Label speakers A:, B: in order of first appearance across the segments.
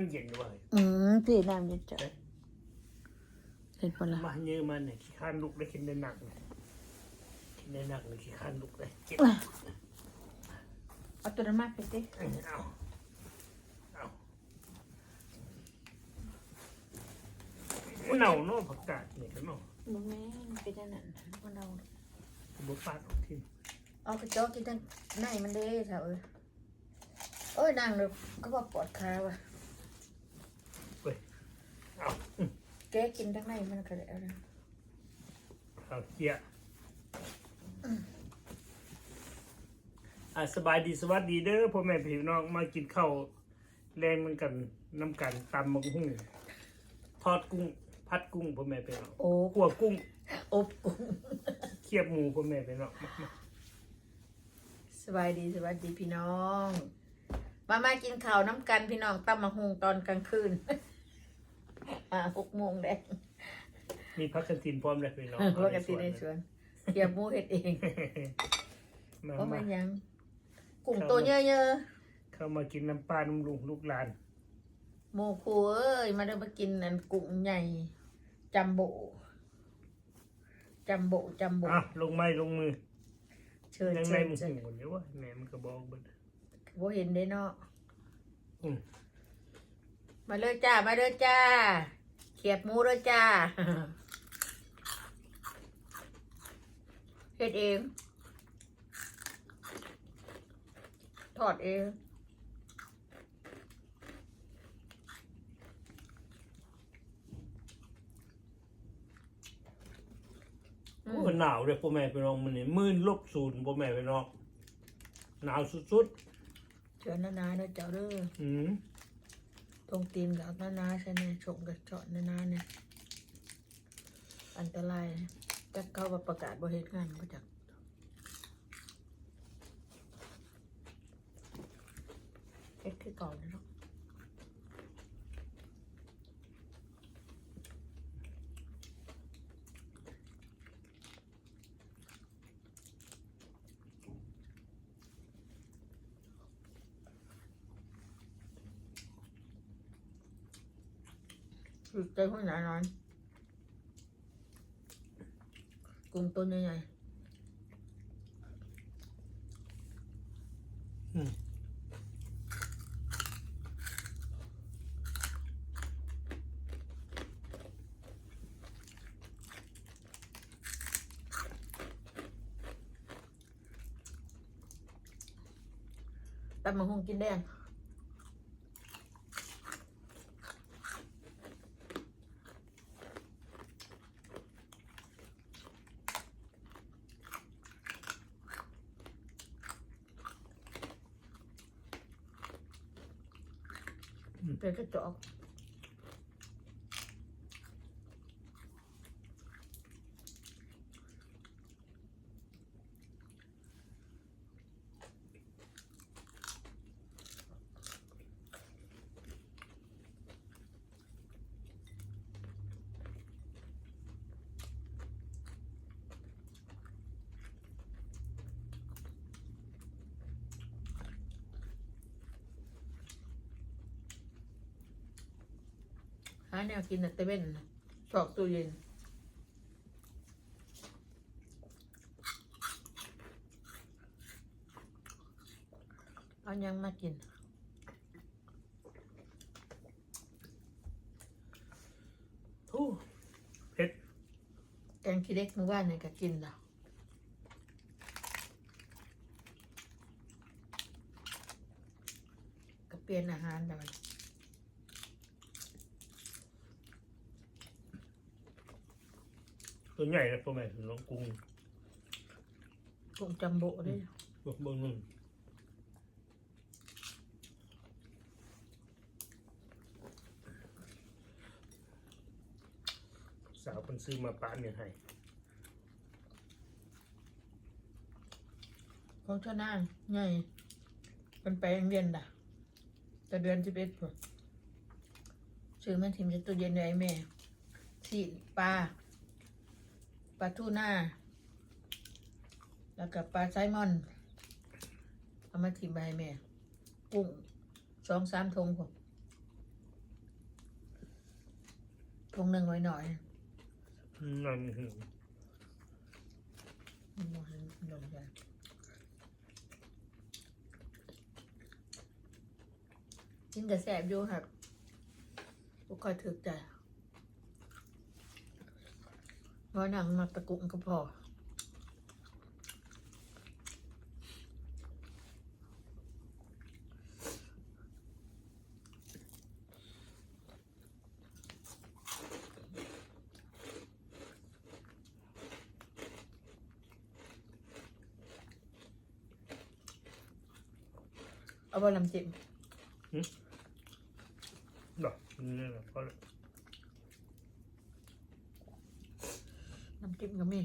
A: น้ำเย็นด้วย
B: อืมพี่น้ำเย็นจ้ะเห็นปะล่ะ
A: มาเยอะมันเนี่ยขี้ข้านลุกได้กินได้หนักเนี่ยกินได้หนักเลยขี้ข้านลุกได้เจ็บ
B: เอาตัวนั้นมาไปสิ
A: เอาเอามันเน่าเนาะผักกาดเนี่ยกันเนาะ
B: บ่แม่นเป็นอันนั้นมันเอา
A: บุฟาดออกทิ้ง
B: เอากระจอกกินทั้งในมันเด้เถอะเอ้ยโอ้ยนางเลยก็ว่าปวดขาว่ะ
A: เว้ย เอา
B: แกกินทั้งในมันก็ได้เอานะ
A: เอาเกียร์อะสบายดีสวัสดีเด้อพ่อแม่พี่น้องมากินข้าวแรงมันกันน้ำกันตำมังหุ่งทอดกุ้ง พัดกุ้งพ่อแม่พี่น้อง
B: โอ้
A: ขั่วกุ้ง
B: อบกุ้ง
A: เคียบหมูพ่อแม่พี่น้องมามา
B: สบายดีสวัสดีพี่น้อง มามากินข้าวน้ำกันพี่น้องตั้มมาหุงตอนกลางคืน อ่าหกโมงแดง
A: มีพักกันตินพร้อมเลยพี่น้อง
B: ปกติในสวนเกี่ยวหมูเห็ดเอง
A: มา
B: เพราะ
A: มา
B: มันยังกุ้งตัวเยอะ
A: เข้ามากินน้ำปลาน้ำลุงลูกหลาน
B: ๆหมูคูเอ้ยมาเดินมากินนั่นกุ้งใหญ่จัมโบจัมโบจัมโบ
A: อะลงไม้ลงมือ
B: เชิญ
A: ยัง
B: เชิ
A: ไง
B: ญ
A: มึง
B: เชิญ
A: หูเดี๋ยวว่าแม่มันก็บอกเบิด
B: บ่เห็นได้เนาะ
A: อืม
B: มาเลยจ้ามาเลยจ้า เขียบหมูเลยจ้าเฮ็ดเอง ทอดเอง
A: โอ้หนาวเลยพ่อแม่พี่น้องมันนี่มื่นลบศูนย์พ่อแม่พี่น้องหนาวสุด
B: เชิญนานาเด้อเจ้าเด้อ
A: ๆอืม
B: ตรงตีนกับน้านาใช่ไหมชมกับเจาะน้านาเนี่ย อันตรายจะเข้ามาประกาศบ่เหตุงานก็จักเฮ็ดคือก่าเนาะ คือใจหัวหนานอนกุ้งตัวใหญ่
A: อืม
B: ๆตำมะฮุงกินแดง เป็ หาแนวกินน่ะเตเว่นน่ะชอบตู้เย็นเอายังมากิน
A: โอ้เผ็ด
B: แกงขี้เล็กเมื่อวานเนี่ยก็กินแล้วก็เปลี่ยนอาหารแบบ
A: ตัวใหญ่เลยพ่อแม่พี่น้องกุ้ง
B: กุ้งจัมโบ้ด้วย
A: เบิ่งเบิ่งนึงสาวคนซื้อมาป้าเนี่ยให้
B: ของชนางใหญ่เป็นไปโรงเรียนด่ะ แต่เดือนสิบเอ็ดพุ่นซื้อมาทิมจากตู้เย็นไว้ให้แม่สีปลา ปลาทูน่า แล้วก็ปลาไซมอน เอามาทิมไปให้แม่ กุ้งสองสามทงผมทงหนึ่งไว้หน่อย
A: นั่นคือ
B: มันบ่ให้ลงใจกินแต่แสบอยู่ครับบ่ค่อยถึกใจ ว่าหนังมาตะกุ่งก็พอเอาบอลำจิ้ม
A: ดอนี่แหละพอแล้ว
B: น้ำจิ้มก็มี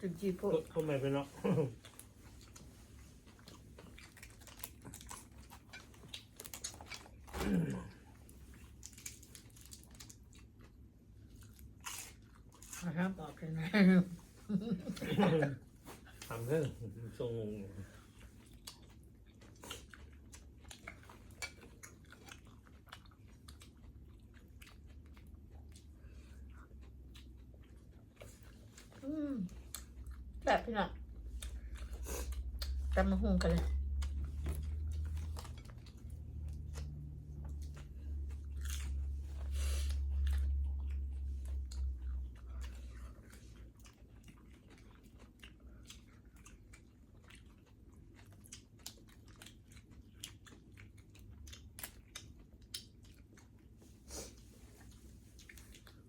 B: จุดจีโพด
A: ทำไมเป็นเนาะ
B: มาห้ามออกเลยนะ
A: ทำเรื่องทรงง
B: อืม แบบพี่น้องตำมะฮุงกันเลย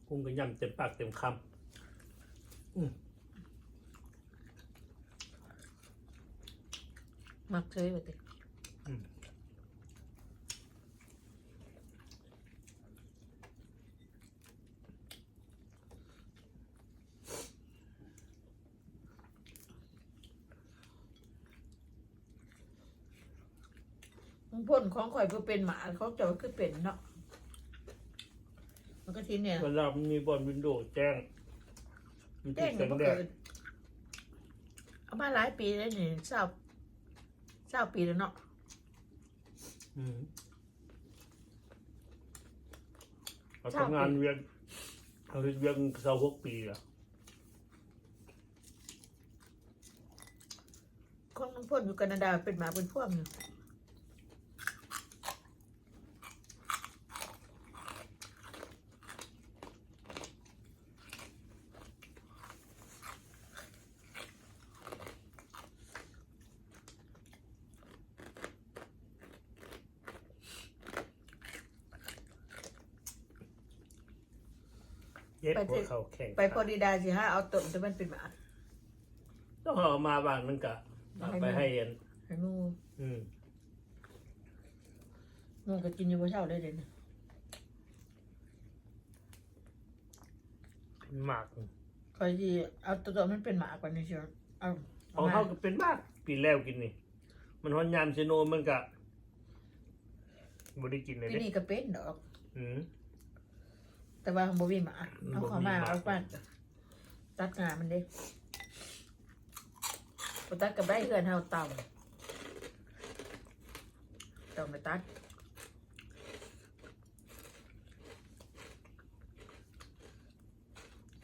A: กุ้งก็ย่ำเต็มปากเต็มคำ
B: มักเชยไปติำ
A: อืม
B: มันพ่นของข่อยเพื่อเป็นหมาเขาจะว่าคือเป็นเนาะมันก็ทีเนี่ย
A: เวลามันมีบอลวินโดว์แจ้งมัน
B: แจ้
A: ติ
B: ง
A: ด
B: มัน
A: แส
B: ก็
A: งแด
B: เกิ
A: ด
B: ดเอามาหลายปีแล้วนี่เศร้า เศร้าปีแล้วเนาะ
A: อืมเราทำงานเวียนเราเฮ็ดเวียนเสาหกปีแล้ว
B: คนมันพ่นอยู่แคนาดาเป็นหมาเป็นพวกอยู่
A: เย็บหัวเข่าแข็ง
B: ไปพอดีดาสิฮะเอาตนจะมันเป็นหมา
A: ต้องเอามาบ้านมันกะเอาไปให้เย็น
B: ให้งู
A: อืม
B: งูก็กินอยู่บ่เช้าเลยเด่น
A: หมาก
B: คอยที่เอาตัวตัวมันเป็นหมากว่านี้เชียวเอา
A: ของเขาก็เป็นมากปีแล้วกินนี่ มันฮอนยามเชโนมันกะบ่ได้กินเลย
B: ที่
A: เด้
B: นี่ก็เป็นดอก
A: อืม
B: แต่ว่าบ่มีหมาเอา
A: บ่มี
B: เข้ามา
A: หมา
B: เอาปั้นตัดงามันเด้บ่ตัดกับได้เฮือนเฮาเต่าต้องไปตัด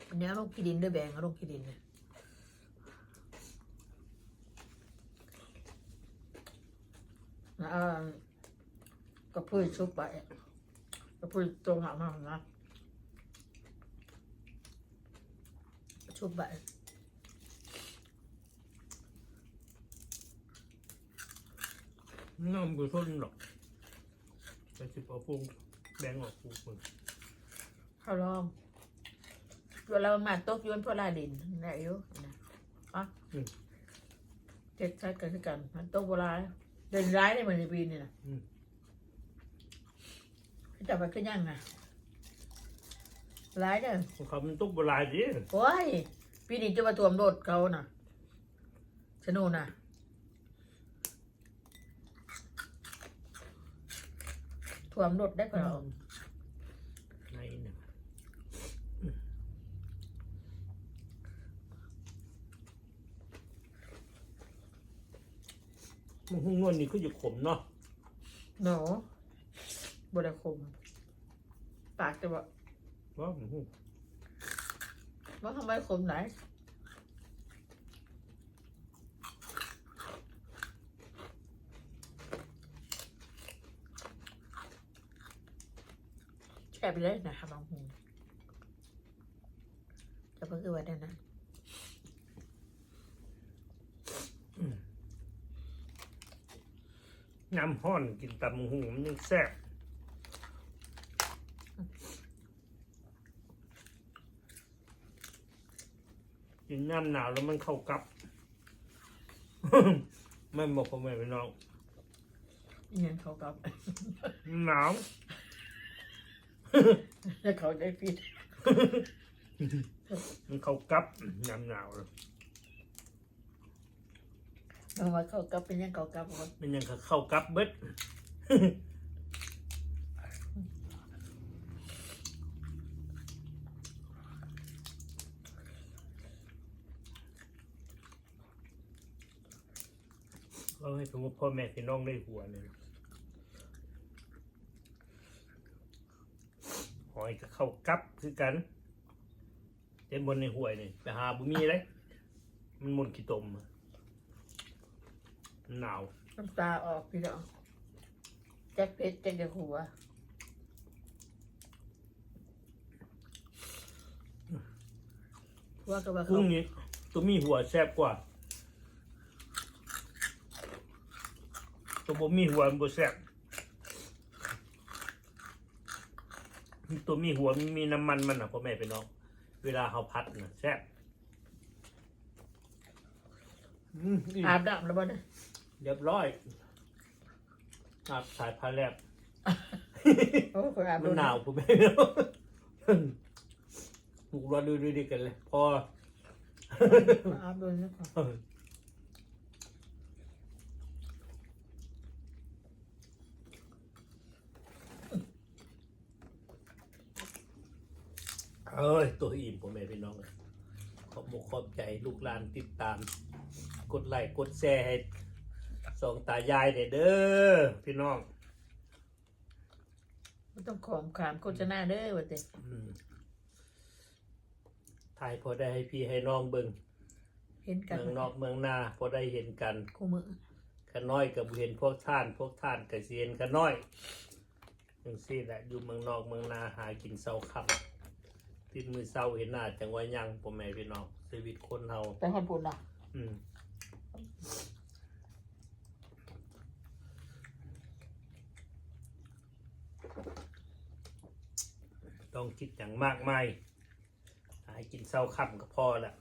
B: อันนี้เอาลงขี้ดินด้วยแบงเอาลงขี้ดินเนี่ยแล้วเอากระพุ้ยชุบไปกระพุ้ยตรงหางมานะ ชุบใบ
A: น้ำบุทนหรอกแต่สิบเอาพุงแบงออกพุงมึง
B: ข้าวลองเวลามาตกยวนพวกลาดินได้อยู่นะอะเจ็ดใช้กันคือกันมันตกโบราณเดินร้ายได้เหมือนในปีนี่นะจับไปขึ้นยังไง ร้ายเด้อ
A: ของเขามันตุกโบราณดิ
B: โอ้ยปีนี้จะมาถ่วมโดดเขาน่ะชนูน่ะถ่วมโดดได้ก่อนเหรอ
A: ในเนี่ยมันหุ้งนวลนี่คือจะขมเนาะ
B: หนูบไดคมปากจะบอก
A: ว่ามันหุ้ง
B: ว่าทำไมคมไหนแช่ไปเลยนะครับบางหูจะเพิ่งคือว่าได้นะ
A: น้ำห้อนกินตำหุ้งมันยังแซ่บ กินน้ำหนาวแล้วมันเข้ากับ ไม่บอกพ่อแม่พี่น้อง
B: เงินเขากับ
A: หนาว
B: แล้วเขาได้ผิด
A: มันเข้ากับน้ำหนาวเลย
B: บางวันเขากับเป็นยังเขากับวะ
A: มันยังเข้ากับเบิด เราให้ สมมติพ่อแม่พี่น้องได้หัวเลยหอยก็เข้ากับคือกันเต็มบนในห่วยนี่ไปหาบุมีเลยมันมุนขี้ตมอะมันหนาว
B: น้ำตาออกพี่น้องแจ็คเพชรแจ็คเดียวหัวว่าก็ว่า
A: กุ้
B: เขา
A: งนี้ตัวมีหัวแซ่บกว่า ตัวบ่มีหัวมันบ่แซ่บตัวมีหัวมันมีน้ำมันมันอะพ่อแม่พี่น้อง เวลาเขาพัดนะแซ่บอืมอี
B: อาบน้ำแล้วบ่เนี่ย
A: เรียบร้อยอาบสายพาแลบ
B: โอ้คนอาบ
A: มันหนาวพ่อแม่พี่น้องถูกรอดูดูดีกันเลย พอ
B: อาบโดนนะครับ
A: เอ้ย ตัวอิ่มผมเองพี่น้องเลยขอบอกขอบใจลูกหลานติดตาม กดไลค์กดแชร์ให้สองตายายเนี่ยเด้อพี่น้อง
B: ไม่ต้องขอมขามโฆษณาเด้อว่าแต่
A: อืมถ่ายพอได้ให้พี่ให้น้องเบิง
B: เห็นกัน
A: เมืองนอกเมืองนาพอได้เห็นกัน
B: คู่มือ
A: ขะน้อยกับเห็นพวกท่าน พวกท่านกับเซียนขะน้อยจังซี่แหละอยู่เมืองนอกเมืองนาหากินเศร้าค่ำ ติดมือเศร้าเห็นหน้าจังว่ายังพ่อแม่พี่น้องชีวิตคนเฮา
B: ไปคนปุ่นเนาะ
A: อืมต้องคิดอย่างมากมายหายกินเศร้าค่ำก็พอละ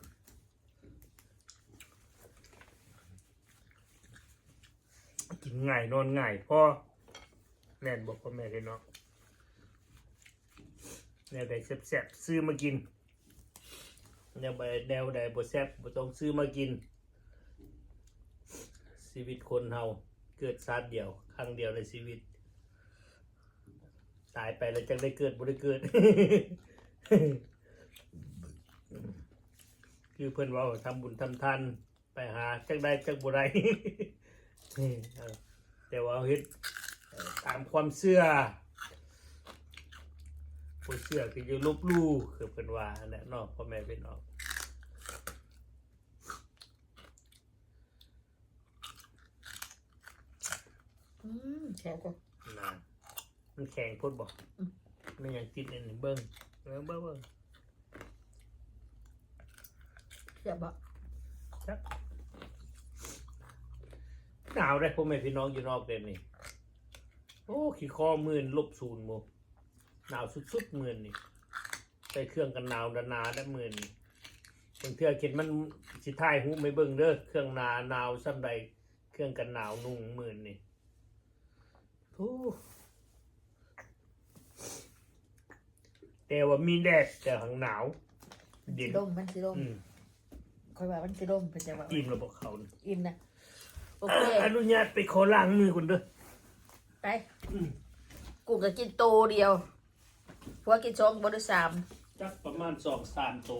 A: กินง่ายนอนง่ายพอแน่นบอกพ่อแม่เลยเนาะ แนวใดแซ่บๆซื้อมากิน แนวใดแนวใดบ่แซ่บบ่ต้องซื้อมากิน ชีวิตคนเฮาเกิดชาติเดียว ครั้งเดียวในชีวิต ตายไปแล้วจังได้เกิดบ่ได้เกิด คือเพื่อนว่าทำบุญทำทานไปหาจักได้จักบ่ได้แต่ว่าเฮ็ดตามความเชื่อ ผู้เชื่อคือจะลบหลู่คือเพิ่นว่านั่นแหละเนาะพ่อแม่พี่น้อง
B: อืมแช่ก็
A: นะมันแข็งโพดบอกมันยังติดอันนี้เบิ้งเบิ้งเบิ้งเบิ้ง
B: แช่บะ
A: ครับหนาวได้พ่อแม่พี่น้องอยู่นอกเด่นนี่โอ้ ขี้คอหมื่นลบศูนย์โม หนาวสุดๆหมื่นนี่ใส่เครื่องกันหนาวดานาได้หมื่นนี่บางเทื่อเข็นมันสิท้ายหูไม่เบิ่งเด้อเครื่องหนาหนาวซ้ำใดเครื่องกันหนาวนุ่งหมื่นนี่โอ้แต่ว่ามีแดดแต่ข้างหนาว
B: มัน
A: เย็
B: สิ
A: น
B: ร่มมันสิร่ม
A: อืม
B: คอยว่ามันสิร่มเป็นจังหวะ
A: อิ่มระบบเขานี่
B: อิ่มนะโอ
A: อะ
B: เค
A: อนุญาตไปขอล้างมือคุณเด้อ
B: ไป
A: อืม
B: กูก็กินโตเดียว ผัวกินสองบ่ได้สาม
A: จักประมาณสองสามโต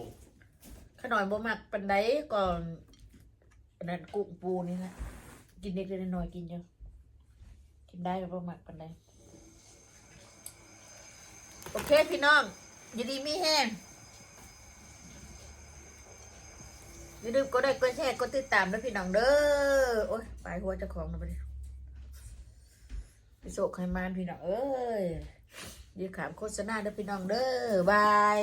B: ขน่อยบ่มักปันไดก่อนอันนั้นกุ้งปูนี่นะกินเด็กเล็กน้อยๆกินอยู่กินได้ก็ประมาณกันได้โอเคพี่น้องยินดีมีแห้งอย่าลืมกดไลค์กดแชร์กดติดตามด้วยพี่น้องเด้อโอ้ยปลายหัวเจะของนะไปดิไปโศกใครมานพี่น้องเอ้ย เดี๋ยวขามโฆษณาเด้อพี่น้องเด้อบาย